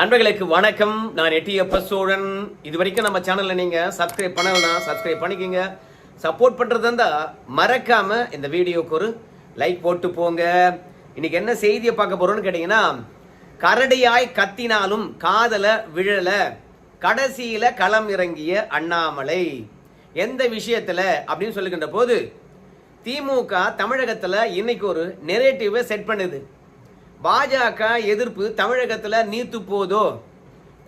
நண்பர்களுக்கு வணக்கம். நான் எட்டியப்ப சோழன் இது வரைக்கும் நம்ம சேனலில் நீங்கள் சப்ஸ்கிரைப் பண்ணலனா சப்ஸ்கிரைப் பண்ணிக்கங்க. சப்போர்ட் பண்ணுறதா இருந்தால் மறக்காமல் இந்த வீடியோக்கு ஒரு லைக் போட்டு போங்க. இன்னைக்கு என்ன செய்தியை பார்க்க போகிறோன்னு கேட்டிங்கன்னா கரடியாய் கத்தினாலும் காதலை விழல கடைசியில் களம் இறங்கிய அண்ணாமலை. எந்த விஷயத்தில் அப்படின்னு சொல்லுகின்ற போது திமுக தமிழகத்தில் இன்னைக்கு ஒரு நெரேட்டிவை செட் பண்ணுது. பாஜக எதிர்ப்பு தமிழகத்தில் நீத்து போதோ?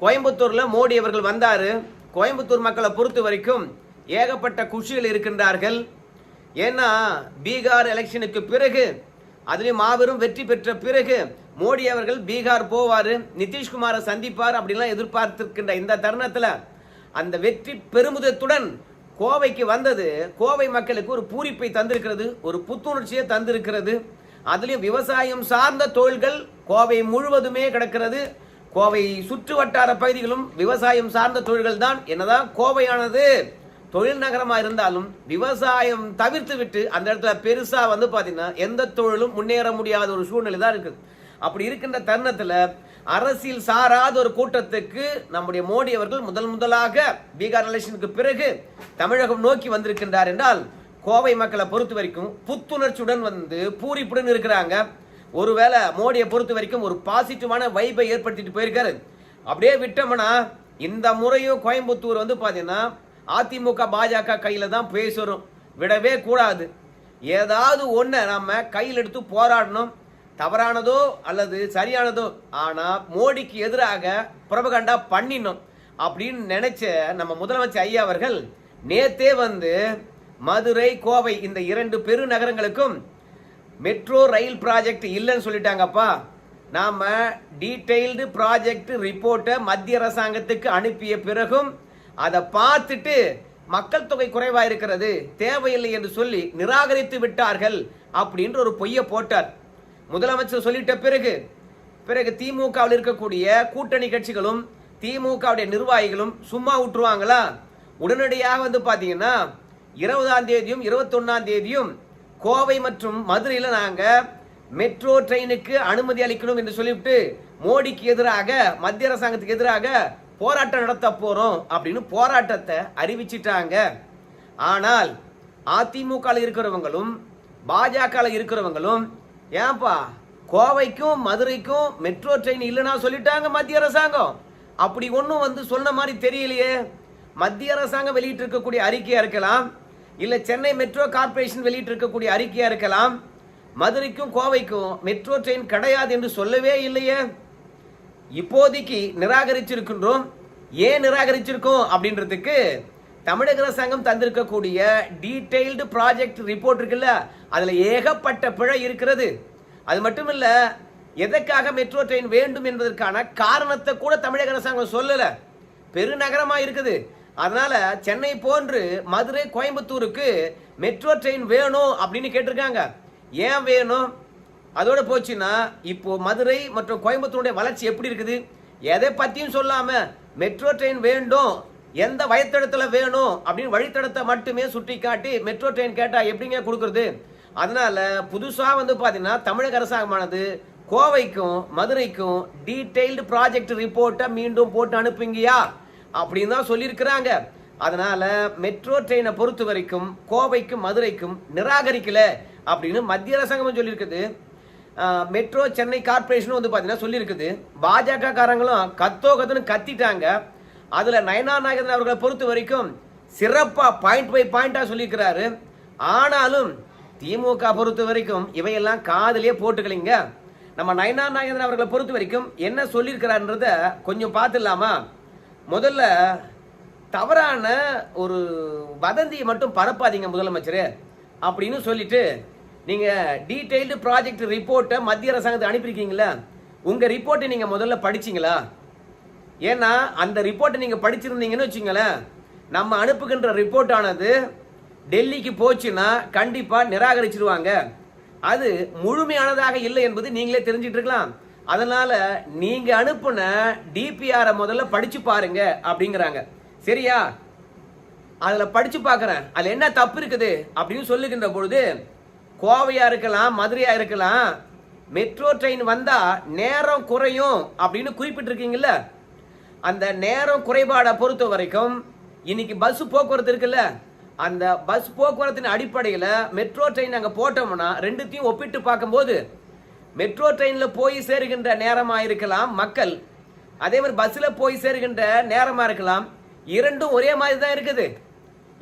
கோயம்புத்தூரில் மோடி அவர்கள் வந்தார். கோயம்புத்தூர் மக்களை பொறுத்த வரைக்கும் ஏகப்பட்ட குஷிகள் இருக்கின்றார்கள். ஏன்னா பீகார் எலெக்ஷனுக்கு பிறகு அதுலேயும் மாபெரும் வெற்றி பெற்ற பிறகு மோடி அவர்கள் பீகார் போவார். நிதிஷ்குமாரை சந்திப்பார் அப்படிலாம் எதிர்பார்த்திருக்கின்ற இந்த தருணத்தில் அந்த வெற்றி பெருமிதத்துடன் கோவைக்கு வந்தது. கோவை மக்களுக்கு ஒரு பூரிப்பை தந்திருக்கிறது ஒரு புத்துணர்ச்சியை தந்திருக்கிறது. அதுலேயும் விவசாயம் சார்ந்த தொழில்கள் கோவை முழுவதுமே கிடக்கிறது. கோவை சுற்று வட்டார பகுதிகளும் விவசாயம் சார்ந்த தொழில்கள் தான். என்னதான் கோவையானது தொழில் நகரமாக இருந்தாலும் விவசாயம் தவிர்த்து விட்டு அந்த இடத்துல பெருசாக வந்து பார்த்தீங்கன்னா எந்த தொழிலும் முன்னேற முடியாத ஒரு சூழ்நிலை தான் இருக்குது. அப்படி இருக்கின்ற தருணத்தில் அரசியல் சாராத ஒரு கூட்டத்துக்கு நம்முடைய மோடி அவர்கள் முதல் முதலாக பீகார் எலெக்ஷனுக்கு பிறகு தமிழகம் நோக்கி வந்திருக்கின்றார் என்றால் கோவை மக்களை பொறுத்த வரைக்கும் புத்துணர்ச்சியுடன் வந்து பூரிப்புடன் இருக்கிறாங்க. ஒருவேளை மோடியை பொறுத்த வரைக்கும் ஒரு பாசிட்டிவான வைப்பை ஏற்படுத்திட்டு போயிருக்காரு. அப்படியே விட்டோம்னா இந்த முறையும் கோயம்புத்தூர் வந்து பார்த்தீங்கன்னா அதிமுக பாஜக கையில் தான் பேசுறோம். விடவே கூடாது. ஏதாவது ஒன்றை நம்ம கையில் எடுத்து போராடணும். தவறானதோ அல்லது சரியானதோ ஆனால் மோடிக்கு எதிராக பிரபகண்டா பண்ணினோம் அப்படின்னு நினைச்ச நம்ம முதலமைச்சர் ஐயா அவர்கள் நேத்தே வந்து மதுரை கோவை இந்த இரண்டு பெருநகரங்களுக்கும் மெட்ரோ ரயில் ப்ராஜெக்ட் இல்லைன்னு சொல்லிட்டாங்கப்பா. நாம் டீட்டெயில்டு ப்ராஜெக்ட் ரிப்போர்ட்டை மத்திய அரசாங்கத்துக்கு அனுப்பிய பிறகும் அதை பார்த்துட்டு மக்கள் தொகை குறைவாக இருக்கிறது தேவையில்லை என்று சொல்லி நிராகரித்து விட்டார்கள் அப்படின்ற ஒரு பொய்யை போட்டார். முதலமைச்சர் சொல்லிட்ட பிறகு பிறகு திமுகவில் இருக்கக்கூடிய கூட்டணி கட்சிகளும் திமுகவுடைய நிர்வாகிகளும் சும்மா விட்டுருவாங்களா? உடனடியாக வந்து பார்த்தீங்கன்னா இருபதாம் தேதியும் இருபத்தொன்னாம் தேதியும் கோவை மற்றும் மதுரையில் நாங்கள் மெட்ரோ ட்ரெயினுக்கு அனுமதி அளிக்கணும் என்று சொல்லிவிட்டு மோடிக்கு எதிராக மத்திய அரசாங்கத்துக்கு எதிராக போராட்டம் நடத்த போகிறோம் அப்படின்னு போராட்டத்தை அறிவிச்சிட்டாங்க. ஆனால் அதிமுக இருக்கிறவங்களும் பாஜக இருக்கிறவங்களும் ஏன்பா கோவைக்கும் மதுரைக்கும் மெட்ரோ ட்ரெயின் இல்லைன்னா சொல்லிட்டாங்க மத்திய அரசாங்கம். அப்படி ஒன்றும் வந்து சொன்ன மாதிரி தெரியலையே. மத்திய அரசாங்கம் வெளியிட்டு இருக்கக்கூடிய இருக்கலாம் இல்ல சென்னை மெட்ரோ கார்பரேஷன் வெளியிட்டு இருக்கக்கூடிய அறிக்கையா இருக்கலாம். மதுரைக்கும் கோவைக்கும் மெட்ரோ ட்ரெயின் கிடையாது என்று சொல்லவே இல்லையே. இப்போதைக்கு நிராகரிச்சிருக்கின்றோம். ஏன் நிராகரிச்சிருக்கோம் அப்படின்றதுக்கு தமிழக அரசாங்கம் தந்திருக்கக்கூடிய டீடைல்டு ப்ராஜெக்ட் ரிப்போர்ட் இருக்குல்ல அதுல ஏகப்பட்ட பிழை இருக்கிறது. அது மட்டும் இல்ல எதற்காக மெட்ரோ ட்ரெயின் வேண்டும் என்பதற்கான காரணத்தை கூட தமிழக அரசாங்கம் சொல்லல. பெருநகரமா இருக்குது அதனால சென்னை போன்று மதுரை கோயம்புத்தூருக்கு மெட்ரோ ட்ரெயின் வேணும் அப்படின்னு கேட்டிருக்காங்க. ஏன் வேணும்? அதோட போச்சுன்னா இப்போ மதுரை மற்றும் கோயம்புத்தூருடைய வளர்ச்சி எப்படி இருக்குது? எதை பற்றியும் சொல்லாம மெட்ரோ ட்ரெயின் வேண்டும் எந்த வழித்தடத்துல வேணும் அப்படின்னு வழித்தடத்தை மட்டுமே சுட்டி காட்டி மெட்ரோ ட்ரெயின் கேட்டா எப்படிங்க கொடுக்கறது? அதனால புதுசா வந்து பாத்தீங்கன்னா தமிழக அரசாங்கமானது கோவைக்கும் மதுரைக்கும் டீடைல்டு ப்ராஜெக்ட் ரிப்போர்ட்டை மீண்டும் போட்டு அனுப்புங்கயா அப்படின்னு தான் சொல்லியிருக்கிறாங்க. அதனால மெட்ரோ ட்ரெயினை பொறுத்த வரைக்கும் கோவைக்கும் மதுரைக்கும் நிராகரிக்கல அப்படின்னு மத்திய அரசாங்கம் சொல்லியிருக்குது. மெட்ரோ சென்னை கார்பரேஷனும் வந்து பார்த்தீங்கன்னா சொல்லியிருக்குது. பாஜக காரங்களும் கத்தோ கத்துன்னு கத்திட்டாங்க. அதில் நயனா நாகேந்திரன் அவர்களை பொறுத்த வரைக்கும் சிறப்பாக பாயிண்ட் பை பாயிண்டாக சொல்லியிருக்கிறாரு. ஆனாலும் திமுக பொறுத்த வரைக்கும் இவையெல்லாம் காதலியே போட்டுக்கலிங்க. நம்ம நயனா நாகேந்திரன் அவர்களை பொறுத்த வரைக்கும் என்ன சொல்லியிருக்கிறாருன்றத கொஞ்சம் பார்த்துடலாமா? முதல்ல தவறான ஒரு வதந்தியை மட்டும் பரப்பாதீங்க முதலமைச்சர் அப்படின்னு சொல்லிட்டு நீங்கள் டீட்டெயில்டு ப்ராஜெக்ட் ரிப்போர்ட்டை மத்திய அரசாங்கத்தை அனுப்பியிருக்கீங்களா உங்கள் ரிப்போர்ட்டை நீங்கள் முதல்ல படிச்சிங்களா? ஏன்னா அந்த ரிப்போர்ட்டை நீங்கள் படிச்சிருந்தீங்கன்னு வச்சுங்களேன் நம்ம அனுப்புகின்ற ரிப்போர்ட் ஆனது டெல்லிக்கு போச்சுன்னா கண்டிப்பாக நிராகரிச்சிருவாங்க. அது முழுமையானதாக இல்லை என்பது நீங்களே தெரிஞ்சிட்டு இருக்கலாம். அதனால நீங்க அனுப்புன டிபிஆரை முதல்ல படிச்சு பாருங்க அப்படிங்கிறாங்க. சரியா? அதுல படிச்சு பார்க்குறேன் அதுல என்ன தப்பு இருக்குது அப்படின்னு சொல்லுகின்ற பொழுது கோவையா இருக்கலாம் மதுரையா இருக்கலாம் மெட்ரோ ட்ரெயின் வந்தா நேரம் குறையும் அப்படின்னு குறிப்பிட்டிருக்கீங்கல்ல? அந்த நேரம் குறைபாடை பொறுத்த வரைக்கும் இன்னைக்கு பஸ் போக்குவரத்து இருக்குல்ல? அந்த பஸ் போக்குவரத்தின் அடிப்படையில் மெட்ரோ ட்ரெயின் அங்கே போட்டோம்னா ரெண்டுத்தையும் ஒப்பிட்டு பார்க்கும்போது மெட்ரோ ட்ரெயினில் போய் சேருகின்ற நேரமாக இருக்கலாம் மக்கள். அதே மாதிரி பஸ்ஸில் போய் சேருகின்ற நேரமாக இருக்கலாம். இரண்டும் ஒரே மாதிரி தான் இருக்குது.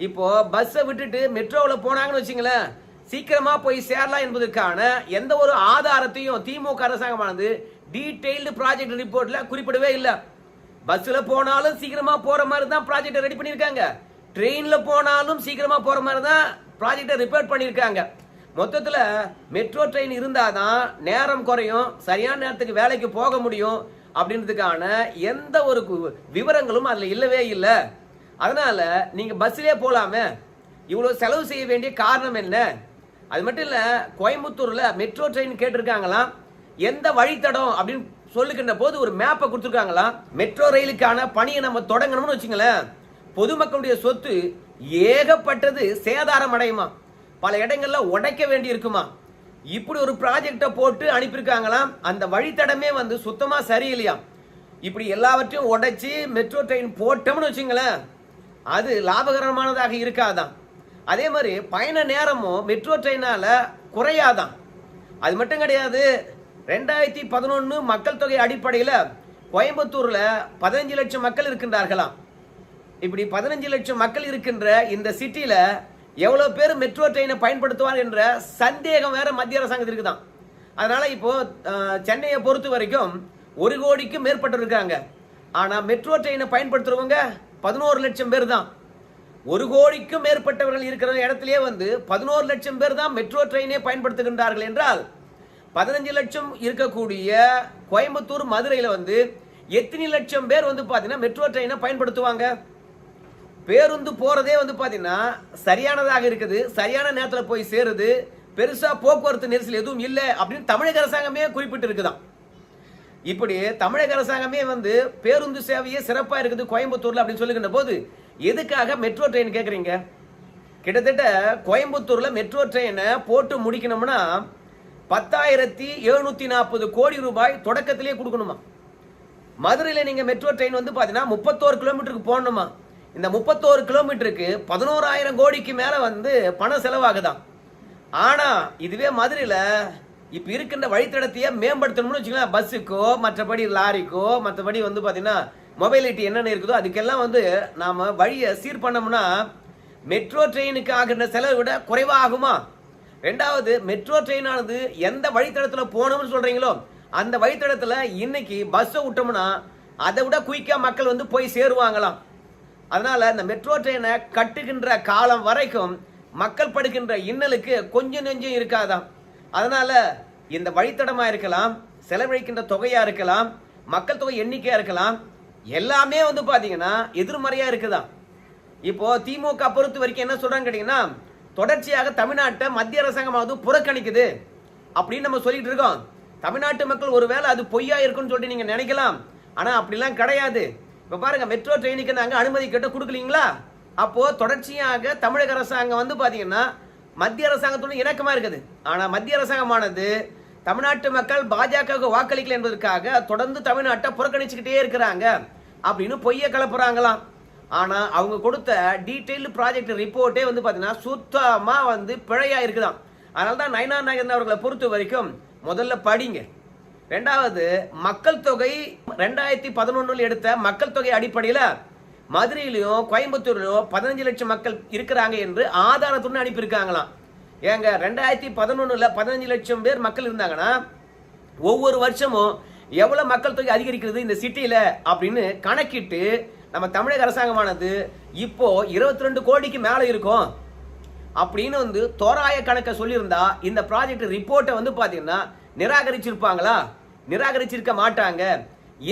இப்போ பஸ்ஸை விட்டுட்டு மெட்ரோவில் போனாங்கன்னு வச்சுங்களேன் சீக்கிரமாக போய் சேரலாம் என்பதற்கான எந்த ஒரு ஆதாரத்தையும் திமுக அரசாங்கமானது டீடைல்டு ப்ராஜெக்ட் ரிப்போர்ட்டில் குறிப்பிடவே இல்லை. பஸ்ஸில் போனாலும் சீக்கிரமாக போகிற மாதிரி தான் ப்ராஜெக்டை ரெடி பண்ணியிருக்காங்க. ட்ரெயினில் போனாலும் சீக்கிரமாக போகிற மாதிரி தான் ப்ராஜெக்டை ரிப்போர்ட் பண்ணியிருக்காங்க. மொத்தத்தில் மெட்ரோ ட்ரெயின் இருந்தால் தான் நேரம் குறையும் சரியான நேரத்துக்கு வேலைக்கு போக முடியும் அப்படின்றதுக்கான எந்த ஒரு விவரங்களும் அதில் இல்லவே இல்லை. அதனால் நீங்கள் பஸ்லயே போகலாமே இவ்வளோ செலவு செய்ய வேண்டிய காரணம் என்ன? அது மட்டும் இல்லை கோயம்புத்தூரில் மெட்ரோ ட்ரெயின் கேட்டிருக்காங்களாம். எந்த வழித்தடம் அப்படின்னு சொல்லுகின்ற போது ஒரு மேப்பை கொடுத்துருக்காங்களாம். மெட்ரோ ரயிலுக்கான பணியை நம்ம தொடங்கணும்னு வச்சுங்களேன். பொதுமக்களுடைய சொத்து ஏகப்பட்டது சேதாரம் அடையுமா பல இடங்கள்ல உடைக்க வேண்டி இருக்குமா இப்படி ஒரு ப்ராஜெக்டை போட்டு அனுப்பியிருக்காங்களாம். அந்த வழித்தடமே வந்து சுத்தமா சரியில்லையாம் இப்படி எல்லாவற்றையும் உடைச்சி மெட்ரோ ட்ரெயின் போட்டோம்னு வச்சுங்களேன் அது லாபகரமானதாக இருக்காதான் அதே மாதிரி பயண நேரமும் மெட்ரோ ட்ரெயினால குறையாதான் அது மட்டும் கிடையாது ரெண்டாயிரத்தி பதினொன்று மக்கள் தொகை அடிப்படையில் கோயம்புத்தூரில் பதினஞ்சு லட்சம் மக்கள் இருக்கின்றார்களாம். இப்படி பதினஞ்சு லட்சம் மக்கள் இருக்கின்ற இந்த சிட்டியில் எவ்வளோ பேர் மெட்ரோ ட்ரெயினை பயன்படுத்துவார் என்ற சந்தேகம் வேற மத்திய அரசாங்கத்திற்கு தான் அதனால இப்போ சென்னையை பொறுத்த வரைக்கும் ஒரு கோடிக்கும் மேற்பட்டவர் இருக்காங்க. ஆனால் மெட்ரோ ட்ரெயினை பயன்படுத்துறவங்க பதினோரு லட்சம் பேர் தான் ஒரு கோடிக்கும் மேற்பட்டவர்கள் இருக்கிற இடத்துலயே வந்து பதினோரு லட்சம் பேர் தான் மெட்ரோ ட்ரெயினை பயன்படுத்துகின்றார்கள் என்றால் பதினஞ்சு லட்சம் இருக்கக்கூடிய கோயம்புத்தூர் மதுரையில் வந்து எத்தனை லட்சம் பேர் வந்து பார்த்தீங்கன்னா மெட்ரோ ட்ரெயினை பயன்படுத்துவாங்க? பேருந்து போறதே வந்து பாத்தீங்கன்னா சரியானதாக இருக்குது. சரியான நேரத்தில் போய் சேருது. பெருசா போக்குவரத்து நெரிசல் எதுவும் இல்லை அப்படின்னு தமிழக அரசாங்கமே குறிப்பிட்டு இருக்குதாம் இப்படி தமிழக அரசாங்கமே வந்து பேருந்து சேவையே சிறப்பா இருக்குது கோயம்புத்தூர்ல அப்படின்னு சொல்லுகின்ற போது எதுக்காக மெட்ரோ ட்ரெயின் கேக்குறீங்க? கிட்டத்தட்ட கோயம்புத்தூர்ல மெட்ரோ ட்ரெயினை போட்டு முடிக்கணும்னா பத்தாயிரத்தி எழுநூத்தி நாற்பது கோடி ரூபாய் தொடக்கத்திலே கொடுக்கணுமா? மதுரையில் நீங்கள் மெட்ரோ ட்ரெயின் வந்து பார்த்தீங்கன்னா முப்பத்தோரு கிலோமீட்டருக்கு போகணுமா? இந்த முப்பத்தோரு கிலோமீட்டருக்கு பதினோராயிரம் கோடிக்கு மேலே வந்து பணம் செலவாகுதான் ஆனால் இதுவே மதுரையில் இப்போ இருக்கின்ற வழித்தடத்தையே மேம்படுத்தணும்னு வச்சுக்கலாம் பஸ்ஸுக்கோ மற்றபடி லாரிக்கோ மற்றபடி வந்து பார்த்தீங்கன்னா மொபைலிட்டி என்னென்ன இருக்குதோ அதுக்கெல்லாம் வந்து நாம் வழியை சீர் பண்ணோம்னா மெட்ரோ ட்ரெயினுக்கு ஆகின்ற செலவை விட குறைவாகுமா? ரெண்டாவது மெட்ரோ ட்ரெயினானது எந்த வழித்தடத்தில் போகணும்னு சொல்கிறீங்களோ அந்த வழித்தடத்தில் இன்னைக்கு பஸ்ஸை விட்டோம்னா அதை விட குயிக்காக மக்கள் வந்து போய் சேருவாங்களாம். அதனால் இந்த மெட்ரோ ட்ரெயினை கட்டுகின்ற காலம் வரைக்கும் மக்கள் படுகின்ற இன்னலுக்கு கொஞ்சம் நெஞ்சம் இருக்காதாம். அதனால் இந்த வழித்தடமாக இருக்கலாம் செலவழிக்கின்ற தொகையாக இருக்கலாம் மக்கள் தொகை எண்ணிக்கையாக இருக்கலாம் எல்லாமே வந்து பார்த்தீங்கன்னா எதிர்மறையாக இருக்குதான் இப்போது திமுக பொறுத்த வரைக்கும் என்ன சொல்கிறாங்க கேட்டிங்கன்னா தொடர்ச்சியாக தமிழ்நாட்டை மத்திய அரசாங்கமாவது புறக்கணிக்குது அப்படின்னு நம்ம சொல்லிட்டு இருக்கோம். தமிழ்நாட்டு மக்கள் ஒருவேளை அது பொய்யா இருக்குன்னு சொல்லிட்டு நீங்க நினைக்கலாம். ஆனா அப்படிலாம் கிடையாது. இப்போ பாருங்க மெட்ரோ ட்ரெயினுக்கு நாங்கள் அனுமதி கேட்டு கொடுக்கலீங்களா? அப்போ தொடர்ச்சியாக தமிழக அரசாங்கம் வந்து பார்த்தீங்கன்னா மத்திய அரசாங்கத்துடன் இணக்கமாக இருக்குது. ஆனால் மத்திய அரசாங்கமானது தமிழ்நாட்டு மக்கள் பாஜகவுக்கு வாக்களிக்கல என்பதற்காக தொடர்ந்து தமிழ்நாட்டை புறக்கணிச்சுக்கிட்டே இருக்கிறாங்க. அப்படின்னு பொய்ய கலப்புறாங்களாம் ஆனால் அவங்க கொடுத்த டீட்டெயில் ப்ராஜெக்ட் ரிப்போர்ட்டே வந்து பார்த்தீங்கன்னா சுத்தமாக வந்து பிழையாக இருக்குதான் அதனால தான் நயனா நாயகன் அவர்களை பொறுத்த வரைக்கும் முதல்ல படிங்க. ரெண்டாவது மக்கள் தொகை ரெண்டாயிரத்தி பதினொன்னுல எடுத்த மக்கள் தொகை அடிப்படையில் மதுரையிலையும் கோயம்புத்தூர்லையும் பதினஞ்சு லட்சம் மக்கள் இருக்கிறாங்க என்று ஆதாரத்துடன் அனுப்பியிருக்காங்களாம். ஏங்க ரெண்டாயிரத்தி பதினொன்னுல பதினஞ்சு லட்சம் பேர் மக்கள் இருந்தாங்கன்னா ஒவ்வொரு வருஷமும் எவ்வளவு மக்கள் தொகை அதிகரிக்கிறது இந்த சிட்டியில அப்படின்னு கணக்கிட்டு நம்ம தமிழக அரசாங்கமானது இப்போ இருபத்தி ரெண்டு கோடிக்கு மேல இருக்கும் அப்படின்னு வந்து தோராய கணக்கை சொல்லியிருந்தா இந்த ப்ராஜெக்ட் ரிப்போர்ட்டை வந்து பாத்தீங்கன்னா நிராகரிச்சிருப்பாங்களா? நிராகரிச்சிருக்க மாட்டாங்க.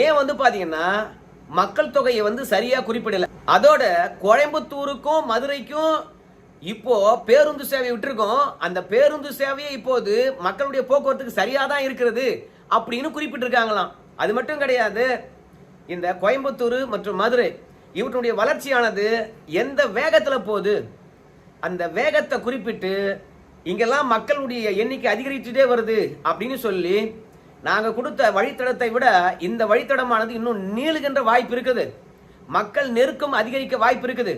ஏன் வந்து பாத்தீங்கன்னா மக்கள் தொகையை வந்து சரியா குறிப்பிடல. அதோட கோயம்புத்தூருக்கும் மதுரைக்கும் இப்போ பேருந்து சேவை விட்டுருக்கோம். அந்த பேருந்து சேவையை இப்போது மக்களுடைய போக்குவரத்துக்கு சரியா தான் இருக்கிறது அப்படின்னு குறிப்பிட்டிருக்காங்களாம். அது மட்டும் கிடையாது இந்த கோயம்புத்தூர் மற்றும் மதுரை இவற்றுடைய வளர்ச்சியானது எந்த வேகத்தில் போகுது? அந்த வேகத்தை குறிப்பிட்டு இங்கெல்லாம் மக்களுடைய எண்ணிக்கை அதிகரிச்சுட்டே வருது அப்படின்னு சொல்லி நாங்கள் கொடுத்த வழித்தடத்தை விட இந்த வழித்தடமானது இன்னும் நீளுகின்ற வாய்ப்பு இருக்குது. மக்கள் நெருக்கம் அதிகரிக்க வாய்ப்பு இருக்குது.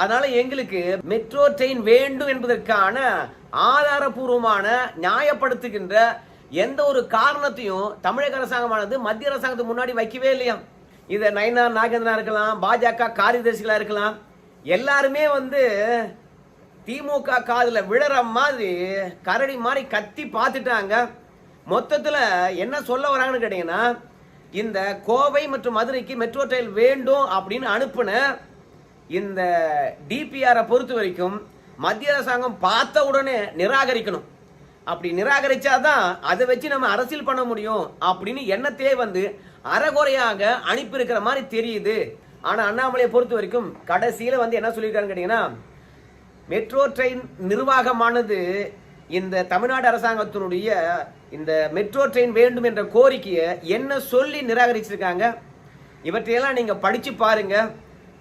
அதனால எங்களுக்கு மெட்ரோ ட்ரெயின் வேண்டும் என்பதற்கான ஆதாரபூர்வமான நியாயப்படுத்துகின்ற எந்த ஒரு காரணத்தையும் தமிழக அரசாங்கமானது மத்திய அரசாங்கத்துக்கு முன்னாடி வைக்கவே இல்லையா இதை நயனா நாகேந்திரா இருக்கலாம் பாஜக காரியதர்சிகளாக இருக்கலாம் எல்லாருமே வந்து திமுக காதில் விழற மாதிரி கரடி மாதிரி கத்தி பார்த்துட்டாங்க. மொத்தத்தில் என்ன சொல்ல வராங்கன்னு கேட்டீங்கன்னா இந்த கோவை மற்றும் மதுரைக்கு மெட்ரோ ரயில் வேண்டும் அப்படின்னு அனுப்புன இந்த டிபிஆரை பொறுத்த வரைக்கும் மத்திய அரசாங்கம் பார்த்த உடனே நிராகரிக்கணும். அப்படி நிராகரிச்சாதான் அதை வச்சு நம்ம அரசியல் பண்ண முடியும் அப்படின்னு எண்ணத்தையே வந்து அறகுறையாக அனுப்பியிருக்கிற மாதிரி தெரியுது. ஆனால் அண்ணாமலையை பொறுத்த வரைக்கும் கடைசியில் வந்து என்ன சொல்லியிருக்காருன்னு கேட்டிங்கன்னா மெட்ரோ ட்ரெயின் நிர்வாகமானது இந்த தமிழ்நாடு அரசாங்கத்தினுடைய இந்த மெட்ரோ ட்ரெயின் வேண்டும் என்ற கோரிக்கையை என்ன சொல்லி நிராகரிச்சிருக்காங்க? இவற்றையெல்லாம் நீங்கள் படித்து பாருங்க.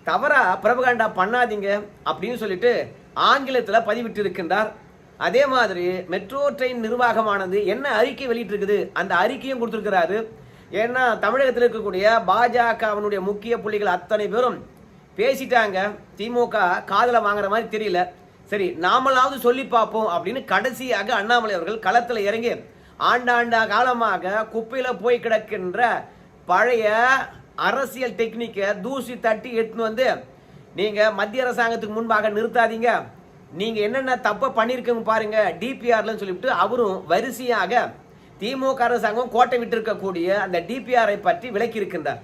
தவறா பிரபகாண்டா பண்ணாதீங்க அப்படின்னு சொல்லிட்டு ஆங்கிலத்தில் பதிவிட்டு இருக்கின்றார் அதே மாதிரி மெட்ரோ ட்ரெயின் நிர்வாகமானது என்ன அறிக்கை வெளியிட்டிருக்குது? அந்த அறிக்கையும் கொடுத்துருக்கிறாரு. ஏன்னா தமிழகத்தில் இருக்கக்கூடிய பாஜகவினுடைய முக்கிய புள்ளிகள் அத்தனை பேரும் பேசிட்டாங்க. திமுக காதில் வாங்குற மாதிரி தெரியல. சரி நாமளாவது சொல்லி பார்ப்போம் அப்படின்னு கடைசியாக அண்ணாமலை அவர்கள் களத்தில் இறங்கி ஆண்டாண்டா காலமாக குப்பையில் போய் கிடக்கின்ற பழைய அரசியல் டெக்னிக்கை தூசி தட்டி எடுத்துன்னு வந்து நீங்கள் மத்திய அரசாங்கத்துக்கு முன்பாக நிறுத்தாதீங்க. நீங்கள் என்னென்ன தப்பை பண்ணியிருக்கங்க பாருங்க டிபிஆர்லன்னு சொல்லிவிட்டு அவரும் வரிசையாக திமுக அரசாங்கம் கோட்டை விட்டிருக்கக்கூடிய அந்த டிபிஆரை பற்றி விளக்கியிருக்கின்றார்.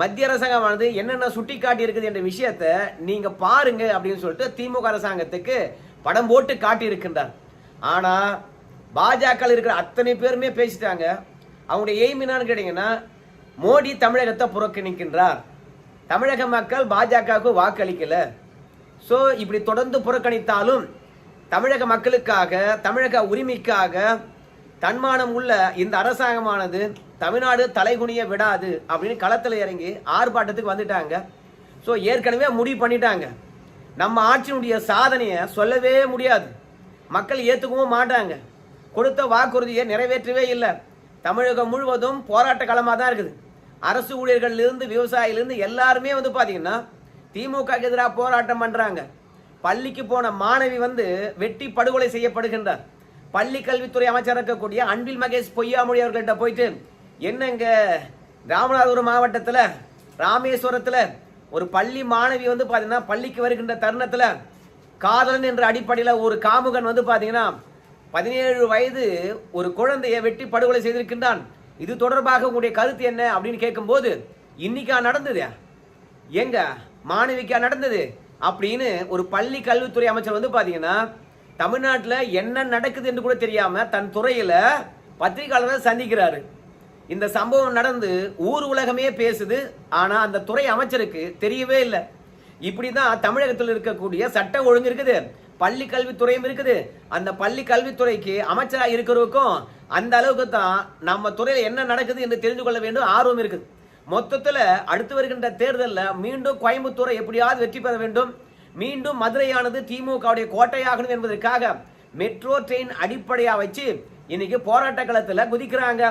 மத்திய அரசாங்கமானது என்னென்ன சுட்டி காட்டி இருக்குது என்ற விஷயத்த நீங்க பாருங்க அப்படின்னு சொல்லிட்டு திமுக அரசாங்கத்துக்கு படம் போட்டு காட்டி இருக்கின்றார் ஆனா பாஜக இருக்கிற அத்தனை பேருமே பேசிட்டாங்க. அவங்களுடைய எய்ம் என்னன்னு கேட்டீங்கன்னா மோடி தமிழகத்தை புறக்கணிக்கின்றார். தமிழக மக்கள் பாஜகவுக்கு வாக்களிக்கல. ஸோ இப்படி தொடர்ந்து புறக்கணித்தாலும் தமிழக மக்களுக்காக தமிழக உரிமைக்காக தன்மானம் உள்ள இந்த அரசாங்கமானது தமிழ்நாடு தலைகுனிய விடாது அப்படின்னு களத்தில் இறங்கி ஆர்ப்பாட்டத்துக்கு வந்துட்டாங்க. ஸோ ஏற்கனவே முடிவு பண்ணிட்டாங்க. நம்ம ஆட்சியினுடைய சாதனையை சொல்லவே முடியாது. மக்கள் ஏற்றுக்கவும் மாட்டாங்க. கொடுத்த வாக்குறுதியை நிறைவேற்றவே இல்லை. தமிழகம் முழுவதும் போராட்ட களமாக தான் இருக்குது. அரசு ஊழியர்கள்லேருந்து விவசாயிலேருந்து எல்லாருமே வந்து பார்த்தீங்கன்னா திமுக எதிராக போராட்டம் பண்ணுறாங்க பள்ளிக்கு போன மாணவி வந்து வெட்டி படுகொலை செய்யப்படுகின்றார். பள்ளி கல்வித்துறை அமைச்சர் இருக்கக்கூடிய அன்பில் மகேஷ் பொய்யாமொழி அவர்கள்ட்ட போயிட்டு என்னங்க ராமநாதபுரம் மாவட்டத்தில் ராமேஸ்வரத்தில் ஒரு பள்ளி மாணவி வந்து பார்த்தீங்கன்னா பள்ளிக்கு வருகின்ற தருணத்தில் காதலன் என்ற அடிப்படையில் ஒரு காமுகன் வந்து பார்த்தீங்கன்னா பதினேழு வயது ஒரு குழந்தையை வெட்டி படுகொலை செய்திருக்கின்றான். இது தொடர்பாக உங்களுடைய கருத்து என்ன? அப்படின்னு கேட்கும்போது இன்னைக்கா நடந்தது. எங்க மாணவிக்கா நடந்தது? அப்படின்னு ஒரு பள்ளி கல்வித்துறை அமைச்சர் வந்து பார்த்தீங்கன்னா தமிழ்நாட்டில் என்ன நடக்குது என்று கூட தெரியாம தன் துறையில பத்திரிகையாளரை சந்திக்கிறாரு. இந்த சம்பவம் நடந்து ஊர் உலகமே பேசுது. ஆனா அந்த துறை அமைச்சருக்கு தெரியவே இல்லை. இப்படிதான் தமிழகத்தில் இருக்கக்கூடிய சட்ட ஒழுங்கு இருக்குது. பள்ளி கல்வித்துறையும் இருக்குது. அந்த பள்ளி கல்வித்துறைக்கு அமைச்சராக இருக்கிறவருக்கும் அந்த அளவுக்கு தான் நம்ம துறையில் என்ன நடக்குது என்று தெரிந்து கொள்ள வேண்டும் ஆர்வம் இருக்குது. மொத்தத்தில் அடுத்து வருகின்ற தேர்தலில் மீண்டும் கோயம்புத்தூரை எப்படியாவது வெற்றி பெற வேண்டும். மீண்டும் மதுரையானது திமுகவுடைய கோட்டையாகணும் என்பதற்காக மெட்ரோ ட்ரெயின் அடிப்படையாக வச்சு இன்னைக்கு போராட்ட களத்தில் குதிக்கிறாங்க.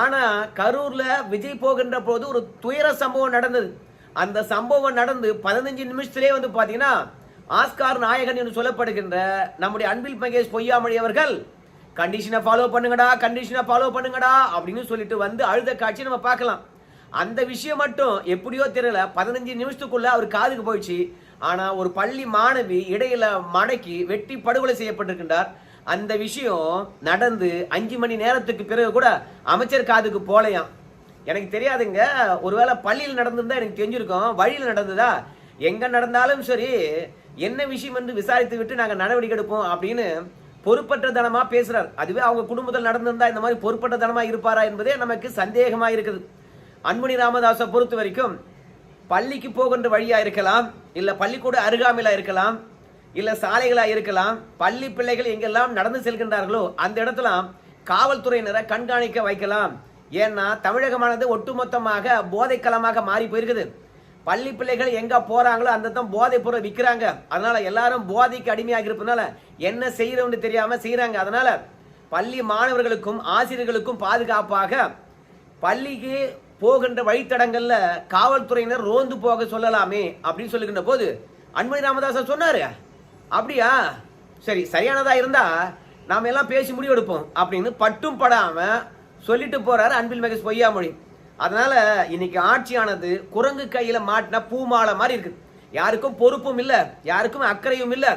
ஆனால் கரூரில் விஜய் போகின்ற போது ஒரு துயர சம்பவம் நடந்தது. அந்த சம்பவம் நடந்து பதினஞ்சு நிமிஷத்திலே வந்து பார்த்தீங்கன்னா ஆஸ்கார் நாயகன் என்று சொல்லப்படுகின்ற நம்முடைய அன்பில் மகேஷ் பொய்யாமொழி அவர்கள் கண்டிஷனை ஃபாலோ பண்ணுங்கடா கண்டிஷனை ஃபாலோ பண்ணுங்கடா அப்படின்னு சொல்லிட்டு வந்து அழுத காட்சி நம்ம பார்க்கலாம். அந்த விஷயம் மட்டும் எப்படியோ தெரியல. பதினஞ்சு நிமிஷத்துக்குள்ள அவர் காதுக்கு போயிடுச்சு. ஆனால் ஒரு பள்ளி மாணவி இடையில மடக்கி வெட்டி படுகொலை செய்யப்பட்டிருக்கின்றார். அந்த விஷயம் நடந்து அஞ்சு மணி நேரத்துக்கு பிறகு கூட அமைச்சர் காதுக்கு போலையாம். எனக்கு தெரியாதுங்க. ஒருவேளை பள்ளியில் நடந்திருந்தா எனக்கு தெரிஞ்சிருக்கோம். வழியில் நடந்ததா? எங்க நடந்தாலும் சரி என்ன விஷயம் என்று விசாரித்து விட்டு நாங்கள் நடவடிக்கை எடுப்போம் அப்படின்னு பொறுப்பற்ற தனமா பேசுறார். அதுவே அவங்க குடும்பத்தில் நடந்திருந்தா இந்த மாதிரி பொறுப்பற்ற தனமா இருப்பாரா என்பதே நமக்கு சந்தேகமா இருக்குது அன்புனி ராமதாஸை பொறுத்த வரைக்கும் பள்ளிக்கு போகின்ற வழியா இருக்கலாம் இல்ல பள்ளிக்கூட அருகாமையில இருக்கலாம் இல்ல சாலைகளா இருக்கலாம் பள்ளி பிள்ளைகள் எங்கெல்லாம் நடந்து செல்கின்றார்களோ அந்த இடத்துல காவல்துறையினரை கண்காணிக்க வைக்கலாம். ஏன்னா தமிழகமானது ஒட்டுமொத்தமாக போதைக்களமாக மாறி போயிருக்குது. பள்ளி பிள்ளைகள் எங்க போறாங்களோ அந்த தான் போதை பொருள் விற்கிறாங்க. அதனால எல்லாரும் போதைக்கு அடிமையாக இருப்பதுனால என்ன செய்யறோம்னு தெரியாம செய்யறாங்க. அதனால பள்ளி மாணவர்களுக்கும் ஆசிரியர்களுக்கும் பாதுகாப்பாக பள்ளிக்கு போகின்ற வழித்தடங்கள்ல காவல்துறையினர் ரோந்து போக சொல்லலாமே அப்படின்னு சொல்லுகின்ற போது அன்புமணி ராமதாசன் சொன்னாரு. அப்படியா? சரி சரியானதா இருந்தா நாம எல்லாம் பேசி முடிவெடுப்போம் அப்படின்னு பட்டும் படாம சொல்லிட்டு போறாரு அன்பில் மகேஷ் பொய்யாமொழி. அதனால இன்னைக்கு ஆட்சியானது குரங்கு கையில மாட்டின பூமாலை மாதிரி இருக்குது யாருக்கும் பொறுப்பும் இல்லை யாருக்கும் அக்கறையும் இல்லை.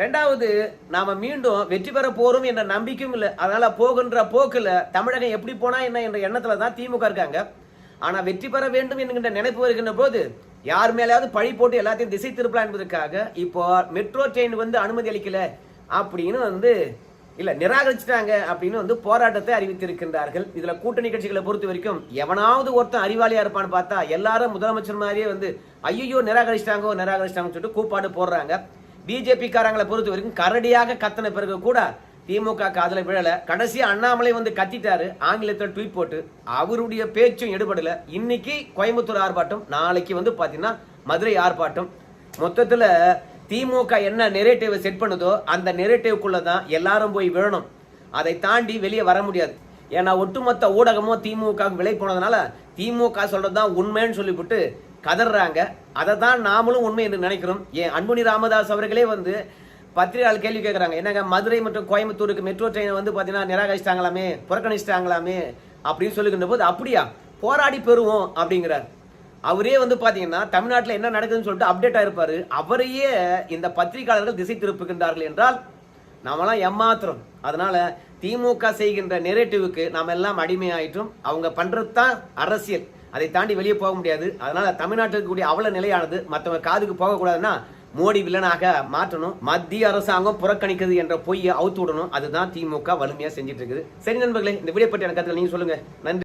ரெண்டாவது நாம மீண்டும் வெற்றி பெற போறோம் என்ற நம்பிக்கையும் இல்லை. அதனால போகின்ற போக்குல தமிழகம் எப்படி போனா என்ன என்ற எண்ணத்துல தான் திமுக இருக்காங்க. ஆனா வெற்றி பெற வேண்டும் என்கின்ற நினைப்பு வருகின்ற போது யார் மேலாவது பழி போட்டு எல்லாத்தையும் திசை திருப்பலாம் என்பதற்காக இப்போ மெட்ரோ ட்ரெயின் வந்து அனுமதி அளிக்கல அப்படின்னு வந்து இல்ல நிராகரிச்சிட்டாங்க அப்படின்னு வந்து போராட்டத்தை அறிவித்திருக்கின்றார்கள். இதுல கூட்டணி கட்சிகளை பொறுத்த வரைக்கும் எவனாவது ஒருத்தன் அறிவாளியா இருப்பான்னு பார்த்தா எல்லாரும் முதலமைச்சர் மாதிரியே வந்து ஐயோ நிராகரிச்சிட்டாங்க நிராகரிச்சிட்டாங்கன்னு சொல்லிட்டு கூப்பாடு போடுறாங்க. பிஜேபிக்காரங்களை பொறுத்த வரைக்கும் கரடியாக கத்தின பிறகு கூட திமுக காதல விழலை. கடைசி அண்ணாமலை வந்து கத்திட்டாரு. ஆங்கிலத்தில் ட்வீட் போட்டு. அவருடைய பேச்சும் எடுபடல. இன்னைக்கு கோயம்புத்தூர் ஆர்ப்பாட்டம் நாளைக்கு வந்து பார்த்தீங்கன்னா மதுரை ஆர்ப்பாட்டம். மொத்தத்தில் திமுக என்ன நெரேட்டிவ் செட் பண்ணுதோ அந்த நெரேட்டிவ்க்குள்ள தான் எல்லாரும் போய் விழணும். அதை தாண்டி வெளியே வர முடியாது. ஏன்னா ஒட்டுமொத்த ஊடகமும் திமுக விலை போனதுனால திமுக சொல்கிறது தான் உண்மைன்னு சொல்லிவிட்டு கதறாங்க அதை தான் நாமளும் உண்மை என்று நினைக்கிறோம். ஏன் அன்புனி ராமதாஸ் அவர்களே வந்து பத்திரிகையாளர் கேள்வி கேட்குறாங்க என்னங்க மதுரை மற்றும் கோயம்புத்தூருக்கு மெட்ரோ ட்ரெயினை வந்து பார்த்தீங்கன்னா நிராகரிச்சிட்டாங்களாமே புறக்கணிச்சிட்டாங்களாமே அப்படின்னு சொல்லுகின்ற போது அப்படியா? போராடி பெறுவோம் அப்படிங்கிறார். அவரே வந்து பார்த்தீங்கன்னா தமிழ்நாட்டில் என்ன நடக்குதுன்னு சொல்லிட்டு அப்டேட் ஆயிருப்பாரு அவரையே இந்த பத்திரிகையாளர்கள் திசை திருப்புகின்றார்கள் என்றால் நாமெல்லாம் ஏமாத்துறோம். அதனால திமுக செய்கின்ற நெரேட்டிவுக்கு நாம் எல்லாம் அடிமையாயிட்டும். அவங்க பண்ணுறது தான் அரசியல். அதை தாண்டி வெளியே போக முடியாது. அதனால தமிழ்நாட்டில் கூடிய அவல நிலையானது மற்றவங்க காதுக்கு போகக்கூடாதுன்னா மோடி வில்லனாக மாற்றணும். மத்திய அரசாங்கம் புறக்கணிக்குது என்ற பொய்யை அவுத்து விடணும். அதுதான் திமுக வலிமையாக செஞ்சுட்டு இருக்குது. சரி நண்பர்களே இந்த வீடியோ பற்றி எனக்கு கருத்துக்கள் நீங்க சொல்லுங்க. நன்றி.